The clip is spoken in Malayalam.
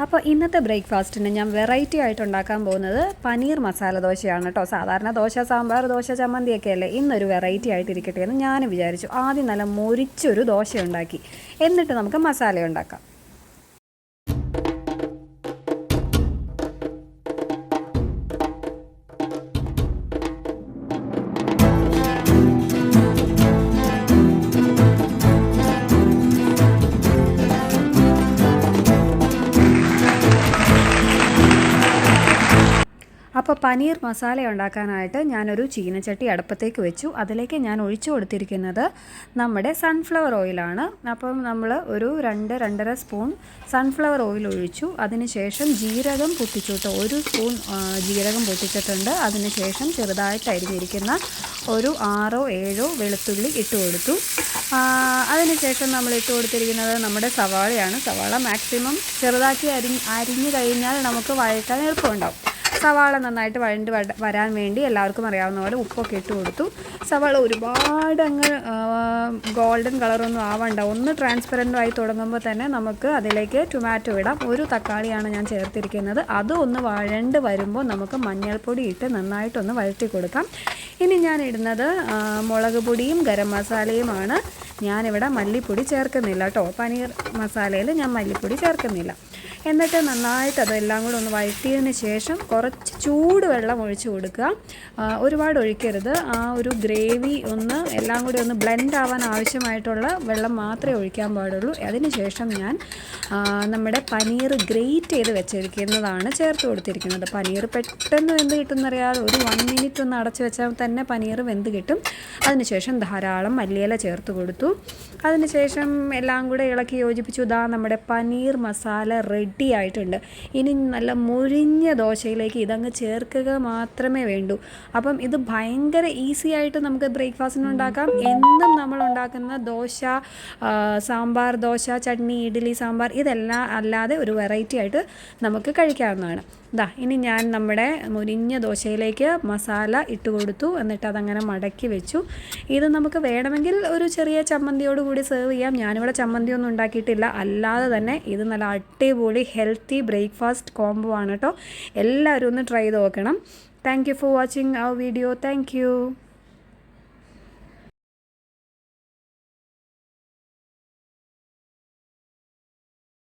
അപ്പോൾ ഇന്നത്തെ ബ്രേക്ക്ഫാസ്റ്റിന് ഞാൻ വെറൈറ്റി ആയിട്ട് ഉണ്ടാക്കാൻ പോകുന്നത് പനീർ മസാല ദോശയാണ് കേട്ടോ. സാധാരണ ദോശ സാമ്പാർ ദോശ ചമ്മന്തിയൊക്കെ അല്ലേ? ഇന്നൊരു വെറൈറ്റി ആയിട്ട് ഇരിക്കട്ടെ എന്ന് ഞാൻ വിചാരിച്ചു. ആദ്യം നല്ല മൊരിച്ചൊരു ദോശ ഉണ്ടാക്കി എന്നിട്ട് നമുക്ക് മസാല ഉണ്ടാക്കാം. അപ്പോൾ പനീർ മസാല ഉണ്ടാക്കാനായിട്ട് ഞാനൊരു ചീനച്ചട്ടി അടുപ്പത്തേക്ക് വെച്ചു. അതിലേക്ക് ഞാൻ ഒഴിച്ചു കൊടുത്തിരിക്കുന്നത് നമ്മുടെ സൺഫ്ലവർ ഓയിലാണ് അപ്പം നമ്മൾ ഒരു രണ്ട് രണ്ടര സ്പൂൺ സൺഫ്ലവർ ഓയിൽ ഒഴിച്ചു. അതിനുശേഷം ജീരകം പൊട്ടിച്ചിട്ട് ഒരു സ്പൂൺ ജീരകം പൊട്ടിച്ചിട്ടുണ്ട്. അതിനുശേഷം ചെറുതായിട്ട് അരിഞ്ഞിരിക്കുന്ന ഒരു ആറോ ഏഴോ വെളുത്തുള്ളി ഇട്ട് കൊടുത്തു. അതിനുശേഷം നമ്മൾ ഇട്ട് കൊടുത്തിരിക്കുന്നത് നമ്മുടെ സവാളയാണ്. സവാള മാക്സിമം ചെറുതാക്കി അരി അരിഞ്ഞു കഴിഞ്ഞാൽ നമുക്ക് വഴറ്റാൻ എളുപ്പമുണ്ടാവും. സവാള നന്നായിട്ട് വഴണ്ട് വരാൻ വേണ്ടി എല്ലാവർക്കും അറിയാവുന്ന പോലെ ഉപ്പൊക്കെ ഇട്ട് കൊടുത്തു. സവാള ഒരുപാട് അങ്ങ് ഗോൾഡൻ കളറൊന്നും ആവണ്ട. ഒന്ന് ട്രാൻസ്പെറന്റ് ആയി തുടങ്ങുമ്പോൾ തന്നെ നമുക്ക് അതിലേക്ക് ടൊമാറ്റോ ഇടാം. ഒരു തക്കാളിയാണ് ഞാൻ ചേർത്തിരിക്കുന്നത്. അത് ഒന്ന് വഴണ്ട് വരുമ്പോൾ നമുക്ക് മഞ്ഞൾപ്പൊടി ഇട്ട് നന്നായിട്ടൊന്ന് വഴറ്റി കൊടുക്കാം. ഇനി ഞാൻ ഇടുന്നത് മുളക് പൊടിയും ഗരം മസാലയുമാണ്. ഞാനിവിടെ മല്ലിപ്പൊടി ചേർക്കുന്നില്ല കേട്ടോ. പനീർ മസാലയിൽ ഞാൻ മല്ലിപ്പൊടി ചേർക്കുന്നില്ല. എന്നിട്ട് നന്നായിട്ട് അതെല്ലാം കൂടെ ഒന്ന് വഴറ്റിയതിന് ശേഷം കുറച്ച് ചൂട് വെള്ളം ഒഴിച്ച് കൊടുക്കുക. ഒരുപാട് ഒഴിക്കരുത്. ആ ഒരു ഗ്രേവി ഒന്ന് എല്ലാം കൂടി ഒന്ന് ബ്ലെൻഡ് ആവാൻ ആവശ്യമായിട്ടുള്ള വെള്ളം മാത്രമേ ഒഴിക്കാൻ പാടുള്ളൂ. അതിന് ശേഷം ഞാൻ നമ്മുടെ പനീർ ഗ്രേറ്റ് ചെയ്ത് വെച്ചിരിക്കുന്നതാണ് ചേർത്ത് കൊടുത്തിരിക്കുന്നത്. പനീർ പെട്ടെന്ന് വെന്ത് കിട്ടുന്നറിയാതെ ഒരു വൺ മിനിറ്റ് ഒന്ന് അടച്ചു വെച്ചാൽ തന്നെ പനീർ വെന്ത് കിട്ടും. അതിനുശേഷം ധാരാളം മല്ലിയില ചേർത്ത് കൊടുത്തു. അതിനുശേഷം എല്ലാം കൂടെ ഇളക്കി യോജിപ്പിച്ചു. ഇതാ നമ്മുടെ പനീർ മസാല റെഡി ആയിട്ടുണ്ട് ഇനി നല്ല മുരിഞ്ഞ ദോശയിലേക്ക് ഇതങ്ങ് ചേർക്കുക മാത്രമേ വേണ്ടൂ. അപ്പം ഇത് ഭയങ്കര ഈസി ആയിട്ട് നമുക്ക് ബ്രേക്ക്ഫാസ്റ്റിന് ഉണ്ടാക്കാം. എന്നും നമ്മൾ ഉണ്ടാക്കുന്ന ദോശ സാമ്പാർ ദോശ ചട്നി ഇഡ്ഡലി സാമ്പാർ ഇതെല്ലാം അല്ലാതെ ഒരു വെറൈറ്റി ആയിട്ട് നമുക്ക് കഴിക്കാവുന്നതാണ്. ഇതാ ഇനി ഞാൻ നമ്മുടെ മുരിഞ്ഞ ദോശയിലേക്ക് മസാല ഇട്ട് കൊടുത്തു. എന്നിട്ട് അതങ്ങനെ മടക്കി വെച്ചു. ഇത് നമുക്ക് വേണമെങ്കിൽ ഒരു ചെറിയ ചമ്മന്തിയോട് കൂടി സെർവ് ചെയ്യാം. ഞാനിവിടെ ചമ്മന്തി ഒന്നും ഉണ്ടാക്കിയിട്ടില്ല. അല്ലാതെ തന്നെ ഇത് നല്ല അടിപൊളി ഹെൽത്തി ബ്രേക്ക്ഫാസ്റ്റ് കോംബോ ആണ് കേട്ടോ എല്ലാവരും ഒന്ന് ട്രൈ ചെയ്ത് നോക്കണം. Thank you for watching our video thank